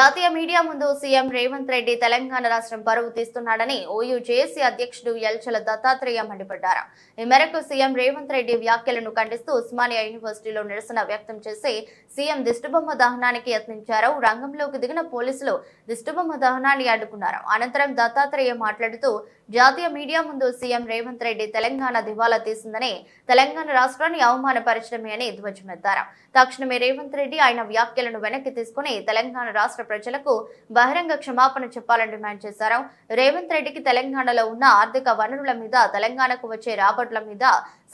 జాతీయ మీడియా ముందు సీఎం రేవంత్ రెడ్డి తెలంగాణ రాష్ట్రం పరువు తీస్తున్నాడని ఓయూ జేఏసీ అధ్యక్షుడు ఎల్చల దత్తాత్రేయ మండిపడ్డారు. ఈ మేరకు సీఎం రేవంత్ రెడ్డి వ్యాఖ్యలను ఖండిస్తూ ఉస్మానియా యూనివర్సిటీలో నిరసన వ్యక్తం చేసి సీఎం దిష్టిబొమ్మ దహనానికి యత్నించారు. రంగంలోకి దిగిన పోలీసులు దిష్టిబొమ్మ దహనాన్ని అడ్డుకున్నారు. అనంతరం దత్తాత్రేయ మాట్లాడుతూ జాతీయ మీడియా ముందు సీఎం రేవంత్ రెడ్డి తెలంగాణ దివాలా తీసిందని తెలంగాణ రాష్ట్రాన్ని అవమానపరచడమే అని ధ్వజమెత్తారు. తక్షణమే రేవంత్ రెడ్డి ఆయన వ్యాఖ్యలను వెనక్కి తీసుకుని తెలంగాణ రాష్ట్ర ప్రజలకు బహిరంగ క్షమాపణ చెప్పాలని డిమాండ్ చేశారు. రేవంత్ రెడ్డికి తెలంగాణలో ఉన్న ఆర్థిక వనరుల మీద తెలంగాణకు వచ్చే రాబడుల మీద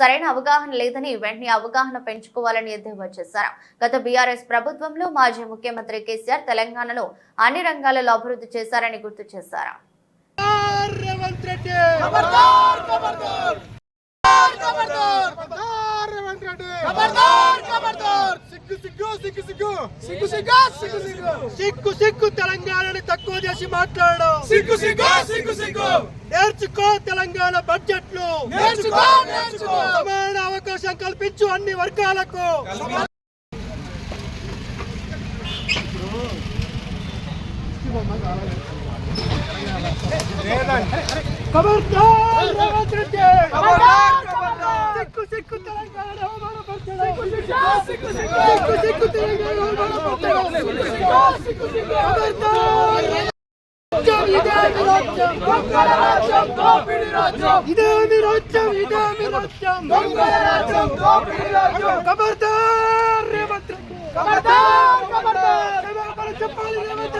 సరైన అవగాహన లేదని వెంటనే అవగాహన పెంచుకోవాలని ఎద్దేవా చేశారు. గత బీఆర్ఎస్ ప్రభుత్వంలో మాజీ ముఖ్యమంత్రి కేసీఆర్ తెలంగాణను అన్ని రంగాలలో అభివృద్ధి చేశారని గుర్తు చేశారు. రేవంత్ రెడ్డి! సిగ్గు సిగ్గు తెలంగాణని తక్కువ చేసి మాట్లాడడం. సిగ్గు సిగ్గు సిగ్గు సిగ్గు. నేర్చుకో తెలంగాణ బడ్జెట్లు సమాన అవకాశం కల్పించు అన్ని వర్గాలకు. కబర్దార్ రేవంత్ రెడ్డి सिक्कू सिक्कू तेरा गाना हो मारा पड़ता है सिक्कू सिक्कू सिक्कू तेरा गाना हो मारा पड़ता है सिक्कू सिक्कू खबरदार রাজ্যম ইদে আমি রাজ্যম বঙ্গল রাজ্যম কপিড়ি রাজ্যম ইদে আমি রাজ্যম ইদে আমি রাজ্যম বঙ্গল রাজ্যম কপিড়ি রাজ্যম খবরদার রেবন্ত খবরদার খবরদার সেবা করে চপালি রেবন্ত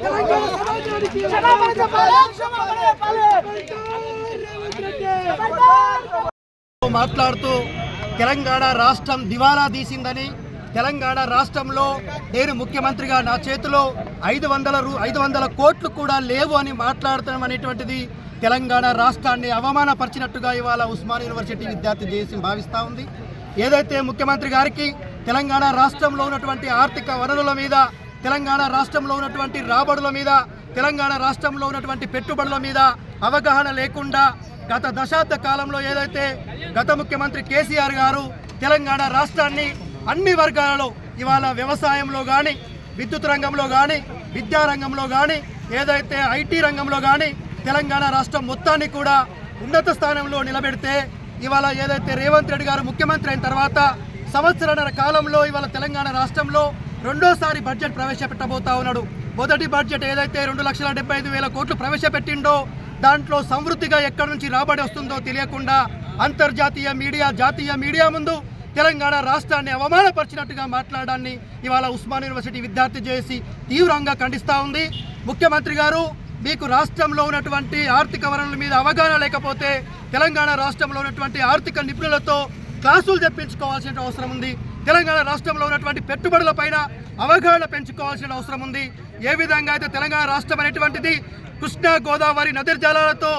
তেলেঙ্গানা সমাজ জড়িয়ে সেবা করে চপালি সেবা করে পালে మాట్లాడుతూ తెలంగాణ రాష్ట్రం దివాలా తీసిందని తెలంగాణ రాష్ట్రంలో నేను ముఖ్యమంత్రిగా నా చేతిలో ఐదు వందల రూ ఐదు వందల కోట్లు కూడా లేవు అని మాట్లాడటం అనేటువంటిది తెలంగాణ రాష్ట్రాన్ని అవమానపరిచినట్టుగా ఇవాళ ఉస్మాన్ యూనివర్సిటీ విద్యార్థి చేసి భావిస్తూ ఉంది. ఏదైతే ముఖ్యమంత్రి గారికి తెలంగాణ రాష్ట్రంలో ఉన్నటువంటి ఆర్థిక వనరుల మీద తెలంగాణ రాష్ట్రంలో ఉన్నటువంటి రాబడుల మీద తెలంగాణ రాష్ట్రంలో ఉన్నటువంటి పెట్టుబడుల మీద అవగాహన లేకుండా గత దశాబ్ద కాలంలో ఏదైతే గత ముఖ్యమంత్రి కేసీఆర్ గారు తెలంగాణ రాష్ట్రాన్ని అన్ని వర్గాలలో ఇవాళ వ్యవసాయంలో కానీ విద్యుత్ రంగంలో కానీ విద్యారంగంలో కానీ ఏదైతే ఐటీ రంగంలో కానీ తెలంగాణ రాష్ట్రం మొత్తాన్ని కూడా ఉన్నత స్థానంలో నిలబెడితే ఇవాళ ఏదైతే రేవంత్ రెడ్డి గారు ముఖ్యమంత్రి అయిన తర్వాత సంవత్సరాల కాలంలో ఇవాళ తెలంగాణ రాష్ట్రంలో రెండోసారి బడ్జెట్ ప్రవేశపెట్టబోతా ఉన్నాడు. మొదటి బడ్జెట్ ఏదైతే రెండు లక్షల డెబ్బై ఐదు వేల కోట్లు ప్రవేశపెట్టిండో దాంట్లో సమృద్ధిగా ఎక్కడి నుంచి రాబడి వస్తుందో తెలియకుండా అంతర్జాతీయ మీడియా జాతీయ మీడియా ముందు తెలంగాణ రాష్ట్రాన్ని అవమానపరిచినట్టుగా మాట్లాడాన్ని ఇవాళ ఉస్మాన్ యూనివర్సిటీ విద్యార్థి చేసి తీవ్రంగా ఖండిస్తూ ఉంది. ముఖ్యమంత్రి గారు మీకు రాష్ట్రంలో ఉన్నటువంటి ఆర్థిక వనరుల మీద అవగాహన లేకపోతే తెలంగాణ రాష్ట్రంలో ఉన్నటువంటి ఆర్థిక నిపుణులతో క్లాసులు తెప్పించుకోవాల్సిన అవసరం ఉంది. తెలంగాణ రాష్ట్రంలో ఉన్నటువంటి పెట్టుబడుల పైన అవగాహన పెంచుకోవాల్సిన అవసరం ఉంది. ఏ విధంగా అయితే తెలంగాణ రాష్ట్రం అనేటువంటిది కృష్ణా గోదావరి నదీ జలాలతో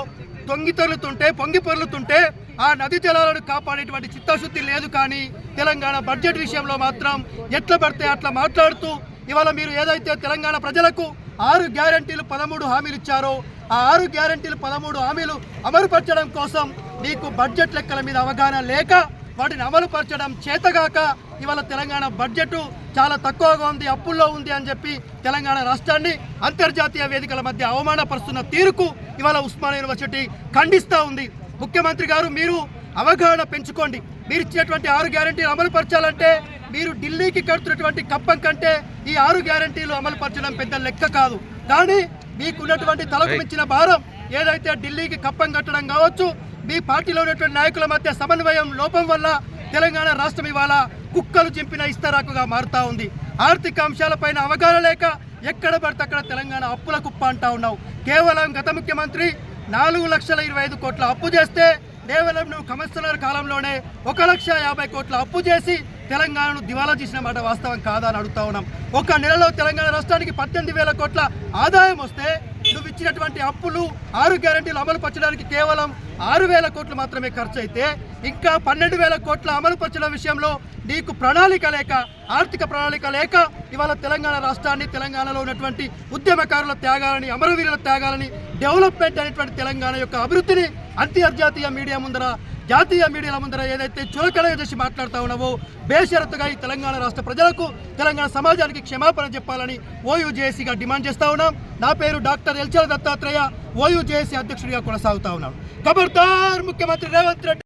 తొంగి తరులుతుంటే పొంగి పొరులుతుంటే ఆ నది జలాలను కాపాడేటువంటి చిత్తశుద్ధి లేదు కానీ తెలంగాణ బడ్జెట్ విషయంలో మాత్రం ఎట్లా పడితే అట్లా మాట్లాడుతూ ఇవాళ మీరు ఏదైతే తెలంగాణ ప్రజలకు ఆరు గ్యారంటీలు పదమూడు హామీలు ఇచ్చారో ఆ ఆరు గ్యారంటీలు పదమూడు హామీలు అమలుపరచడం కోసం మీకు బడ్జెట్ లెక్కల మీద అవగాహన లేక వాటిని అమలుపరచడం చేతగాక ఇవాళ తెలంగాణ బడ్జెట్ చాలా తక్కువగా ఉంది అప్పుల్లో ఉంది అని చెప్పి తెలంగాణ రాష్ట్రాన్ని అంతర్జాతీయ వేదికల మధ్య అవమానపరుస్తున్న తీరుకు ఇవాళ ఉస్మాన్ యూనివర్సిటీ ఖండిస్తూ ఉంది. ముఖ్యమంత్రి గారు మీరు అవగాహన పెంచుకోండి. మీరు ఇచ్చినటువంటి ఆరు గ్యారంటీలు అమలు పరచాలంటే మీరు ఢిల్లీకి కడుతున్నటువంటి కప్పం కంటే ఈ ఆరు గ్యారంటీలు అమలు పరచడం పెద్ద లెక్క కాదు. కానీ మీకున్నటువంటి తలకు మించిన భారం ఏదైతే ఢిల్లీకి కప్పం కట్టడం కావచ్చు మీ పార్టీలో ఉన్నటువంటి నాయకుల మధ్య సమన్వయం లోపం వల్ల తెలంగాణ రాష్ట్రం ఇవాళ కుక్కలు చింపిన ఇస్తరాకుగా మారుతా ఉంది. ఆర్థిక అంశాలపైన అవగాహన లేక ఎక్కడ పడితే అక్కడ తెలంగాణ అప్పుల కుప్ప అంటా ఉన్నావు. కేవలం గత ముఖ్యమంత్రి నాలుగు లక్షల ఇరవై ఐదు కోట్ల అప్పు చేస్తే కేవలం నువ్వు కమిషనర్ కాలంలోనే ఒక లక్ష యాభై కోట్ల అప్పు చేసి తెలంగాణను దివాలా చేసిన మాట వాస్తవం కాదా అని అడుగుతా ఉన్నాం. ఒక నెలలో తెలంగాణ రాష్ట్రానికి పద్దెనిమిది వేల కోట్ల ఆదాయం వస్తే నువ్వు ఇచ్చినటువంటి అప్పులు ఆరు గ్యారంటీలు అమలు పరచడానికి కేవలం ఆరు వేల కోట్లు మాత్రమే ఖర్చు అయితే ఇంకా పన్నెండు వేల కోట్ల అమలు పరచడం విషయంలో నీకు ప్రణాళిక లేక ఆర్థిక ప్రణాళిక లేక ఇవాళ తెలంగాణ రాష్ట్రాన్ని తెలంగాణలో ఉన్నటువంటి ఉద్యమకారుల త్యాగాలని అమరవీరుల త్యాగాలని డెవలప్మెంట్ అనేటువంటి తెలంగాణ యొక్క అభివృద్ధిని అంతర్జాతీయ మీడియా ముందర జాతీయ మీడియాల ముందర ఏదైతే చులకడగా చేసి మాట్లాడుతూ ఉన్నావో బేషరతుగా ఈ తెలంగాణ రాష్ట్ర ప్రజలకు తెలంగాణ సమాజానికి క్షమాపణ చెప్పాలని ఓయూజేఏసీగా డిమాండ్ చేస్తూ ఉన్నాం. నా పేరు డాక్టర్ ఎల్చల దత్తాత్రేయ ఓయూజేఏసీ అధ్యక్షుడిగా కొనసాగుతా ఉన్నాం. ఖబర్దార్ ముఖ్యమంత్రి రేవంత్ రెడ్డి!